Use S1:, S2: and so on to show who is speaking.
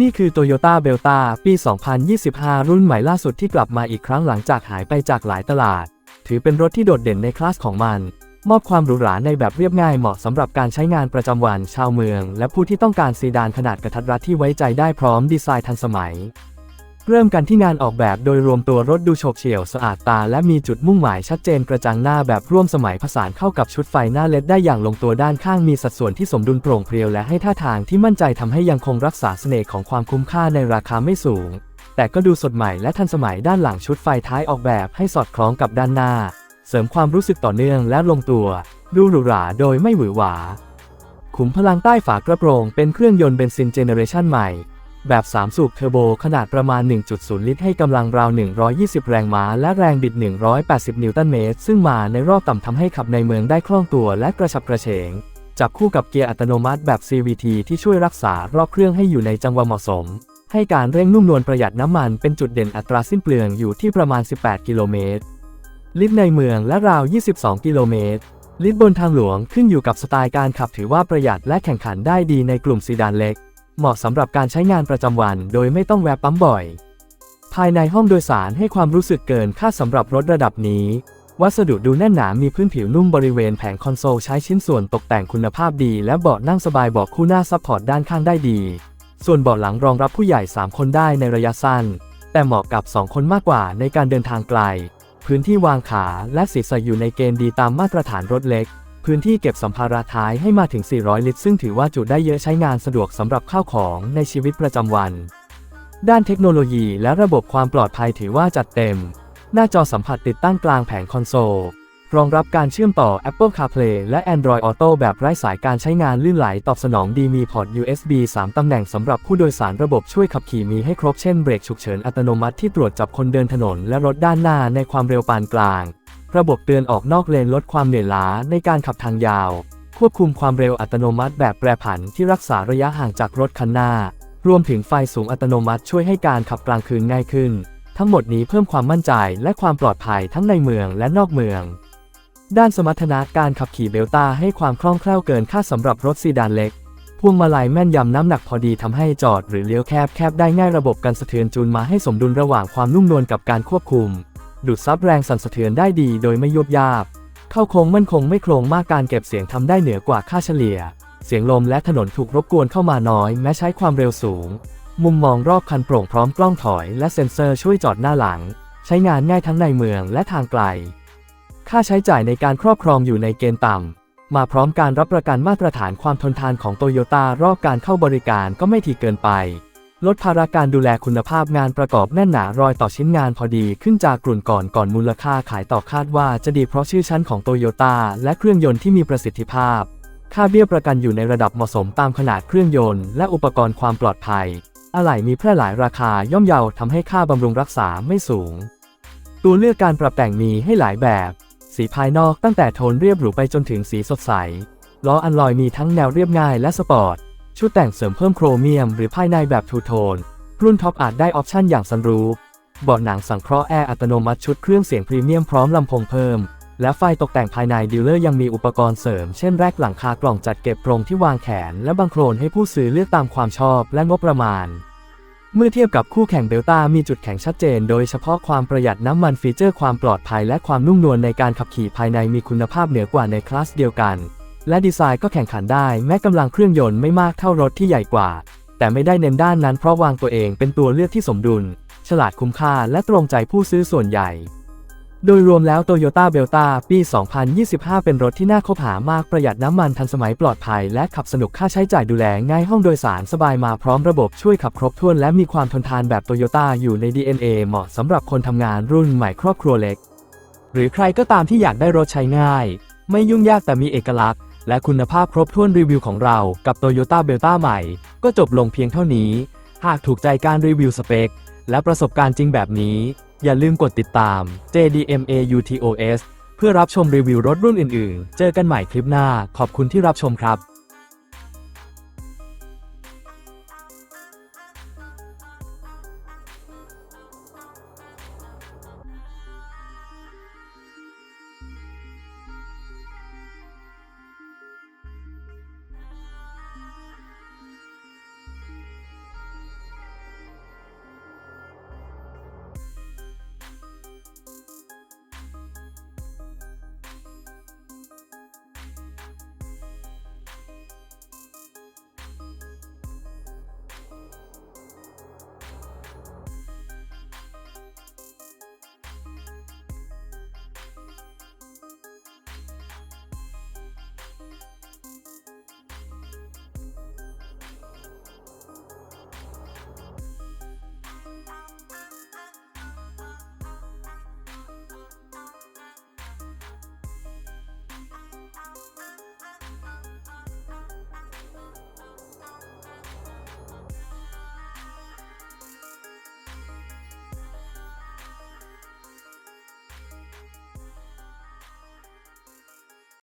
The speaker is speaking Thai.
S1: นี่คือ Toyota Belta ปี 2025 รุ่นใหม่ล่าสุดที่กลับมาอีกครั้งหลังจากหายไปจากหลายตลาด ถือเป็นรถที่โดดเด่นในคลาสของมัน มอบความหรูหราในแบบเรียบง่ายเหมาะสำหรับการใช้งานประจำวันชาวเมือง และผู้ที่ต้องการซีดานขนาดกระทัดรัดที่ไว้ใจได้พร้อมดีไซน์ทันสมัย เริ่มกันที่งานออกแบบโดยรวมตัวรถดูโฉบเฉี่ยวสะอาดตาและมีจุดมุ่งหมายชัดเจนกระจังหน้าแบบร่วมสมัยผสานเข้ากับชุดไฟหน้าเลดได้อย่างลงตัวด้านข้างมีสัดส่วนที่สมดุลโปร่งเพรียวและให้ท่าทางที่มั่นใจทำให้ยังคงรักษาเสน่ห์ของความคุ้มค่าในราคาไม่สูง แต่ก็ดูสดใหม่และทันสมัยด้านหลังชุดไฟท้ายออกแบบให้สอดคล้องกับด้านหน้า เสริมความรู้สึกต่อเนื่องและลงตัว ดูหรูหราโดยไม่หวือหวาขุมพลังใต้ฝากระโปรงเป็นเครื่องยนต์เบนซินเจเนเรชันใหม่ แบบ 3 สูบเทอร์โบขนาดประมาณ 1.0 ลิตรให้กำลังราว 120 แรงม้า และแรงบิด 180 นิวตันเมตร ซึ่งมาในรอบต่ำทำให้ขับในเมืองได้คล่องตัวและกระฉับกระเฉง จับคู่กับเกียร์อัตโนมัติแบบ CVT ที่ช่วยรักษารอบเครื่องให้อยู่ในจังหวะเหมาะสม ให้การเร่งนุ่มนวลประหยัดน้ำมันเป็นจุดเด่นอัตราสิ้นเปลืองอยู่ที่ประมาณ 18 กิโลเมตร ลิตรในเมืองและราว 22 กิโลเมตร ลิตรบนทางหลวงขึ้นอยู่กับสไตล์การขับถือว่าประหยัดและแข่งขันได้ดีในกลุ่มซีดานเล็ก เหมาะสำหรับการใช้งานประจำวันโดยไม่ต้องแวะปั๊มบ่อย ภายในห้องโดยสารให้ความรู้สึกเกินค่าสำหรับรถระดับนี้ วัสดุดูแน่นหนามีพื้นผิวนุ่มบริเวณแผงคอนโซลใช้ชิ้นส่วนตกแต่งคุณภาพดี และเบาะนั่งสบายเบาะคู่หน้าซัพพอร์ตด้านข้างได้ดี ส่วนเบาะหลังรองรับผู้ใหญ่ 3 คนได้ในระยะสั้น แต่เหมาะกับ 2 คนมากกว่าในการเดินทางไกล พื้นที่วางขาและศีรษะอยู่ในเกณฑ์ดีตามมาตรฐานรถเล็ก พื้นที่เก็บสัมภาระท้ายให้มาถึง 400 ลิตร ซึ่งถือว่าจุได้เยอะใช้งานสะดวกสำหรับข้าวของในชีวิตประจำวัน ด้านเทคโนโลยีและระบบความปลอดภัยถือว่าจัดเต็ม หน้าจอสัมผัสติดตั้งกลางแผงคอนโซล รองรับการเชื่อมต่อ Apple CarPlay และ Android Auto แบบไร้สายการใช้งานลื่นไหลตอบสนองดีมีพอร์ต USB 3 ตำแหน่งสำหรับผู้โดยสารระบบช่วยขับขี่มีให้ครบเช่นเบรกฉุกเฉินอัตโนมัติที่ตรวจจับคนเดินถนนและรถด้านหน้าในความเร็วปานกลาง ระบบเตือนออกนอกเลนลดความเหนื่อยล้าในการขับทางยาว ควบคุมความเร็วอัตโนมัติแบบแปรผันที่รักษาระยะห่างจากรถคันหน้า รวมถึงไฟสูงอัตโนมัติช่วยให้การขับกลางคืนง่ายขึ้น ทั้งหมดนี้เพิ่มความมั่นใจและความปลอดภัยทั้งในเมืองและนอกเมือง ด้านสมรรถนะการขับขี่เบลต้าให้ความคล่องแคล่วเกินคาดสำหรับรถซีดานเล็กพวงมาลัยแม่นยำน้ำหนักพอดีทำให้จอดหรือเลี้ยวแคบแคบได้ง่ายระบบการสะเทือนจูนมาให้สมดุลระหว่างความนุ่มนวลกับการควบคุม ดูดซับแรงสั่นสะเทือนได้ดีโดยไม่ยุบยาบ เข้าโค้งมั่นคงไม่โครงมากการเก็บเสียงทำได้เหนือกว่าค่าเฉลี่ย เสียงลมและถนนถูกรบกวนเข้ามาน้อย แม้ใช้ความเร็วสูง มุมมองรอบคันโปร่งพร้อมกล้องถอยและเซ็นเซอร์ช่วยจอดหน้าหลัง ใช้งานง่ายทั้งในเมืองและทางไกล ค่าใช้จ่ายในการครอบครองอยู่ในเกณฑ์ต่ำมาพร้อมการรับประกันมาตรฐานความทนทานของโตโยต้ารอบการเข้าบริการก็ไม่ถี่เกินไป ลดภาระการดูแลคุณภาพงานประกอบแน่นหนารอยต่อชิ้นงานพอดีขึ้นจากกลุ่นก่อนก่อนมูลค่าขายต่อคาดว่าจะดีเพราะชื่อชั้นของโตโยต้าและเครื่องยนต์ที่มีประสิทธิภาพ ค่าเบี้ยประกันอยู่ในระดับเหมาะสมตามขนาดเครื่องยนต์และอุปกรณ์ความปลอดภัย อะไหล่มีแพร่หลายราคาย่อมเยาทำให้ค่าบำรุงรักษาไม่สูง ตัวเลือกการปรับแต่งมีให้หลายแบบ สีภายนอกตั้งแต่โทนเรียบหรูไปจนถึงสีสดใสล้ออันลอยมีทั้งแนวเรียบง่ายและสปอร์ต ชุดแต่งเสริมเพิ่มโครเมียม หรือภายในแบบทูโทน รุ่นท็อปอาจได้ออปชั่นอย่างซันรูฟเบาะหนังสังเคราะห์แอร์อัตโนมัติชุดเครื่องเสียงพรีเมียมพร้อมลำโพงเพิ่ม และไฟตกแต่งภายในดีลเลอร์ยังมีอุปกรณ์เสริม เช่นแรกหลังคากล่องจัดเก็บโปรงที่วางแขน และบังโครนให้ผู้ซื้อเลือกตามความชอบและงบประมาณ เมื่อเทียบกับคู่แข่งเบลต้ามีจุดแข็งชัดเจน โดยเฉพาะความประหยัดน้ำมันฟีเจอร์ความปลอดภัย และความนุ่มนวลในการขับขี่ภายในมีคุณภาพเหนือกว่าในคลาสเดียวกัน และดีไซน์ก็แข่งขันได้แม้กำลังเครื่องยนต์ไม่มากเท่ารถที่ใหญ่กว่า แต่ไม่ได้เน้นด้านนั้นเพราะวางตัวเองเป็นตัวเลือกที่สมดุล ฉลาดคุ้มค่าและตรงใจผู้ซื้อส่วนใหญ่ โดยรวมแล้ว Toyota Belta ปี 2025 เป็นรถที่น่าคบหามากประหยัดน้ำมันทันสมัยปลอดภัย และขับสนุกค่าใช้จ่ายดูแลง่ายห้องโดยสารสบายมาพร้อมระบบช่วยขับครบถ้วนและมีความทนทานแบบ Toyota อยู่ใน DNA เหมาะสำหรับคนทำงานรุ่นใหม่ครอบครัวเล็ก หรือใครก็ตามที่อยากได้รถใช้ง่าย ไม่ยุ่งยากแต่มีเอกลักษณ์ และคุณภาพครบถ้วนรีวิวของเรากับ Toyota Belta ใหม่ ก็จบลงเพียงเท่านี้ หากถูกใจการรีวิวสเปค และประสบการณ์จริงแบบนี้ อย่าลืมกดติดตาม JDMAUTOS เพื่อรับชมรีวิวรถรุ่นอื่นๆ เจอกันใหม่คลิปหน้า ขอบคุณที่รับชมครับ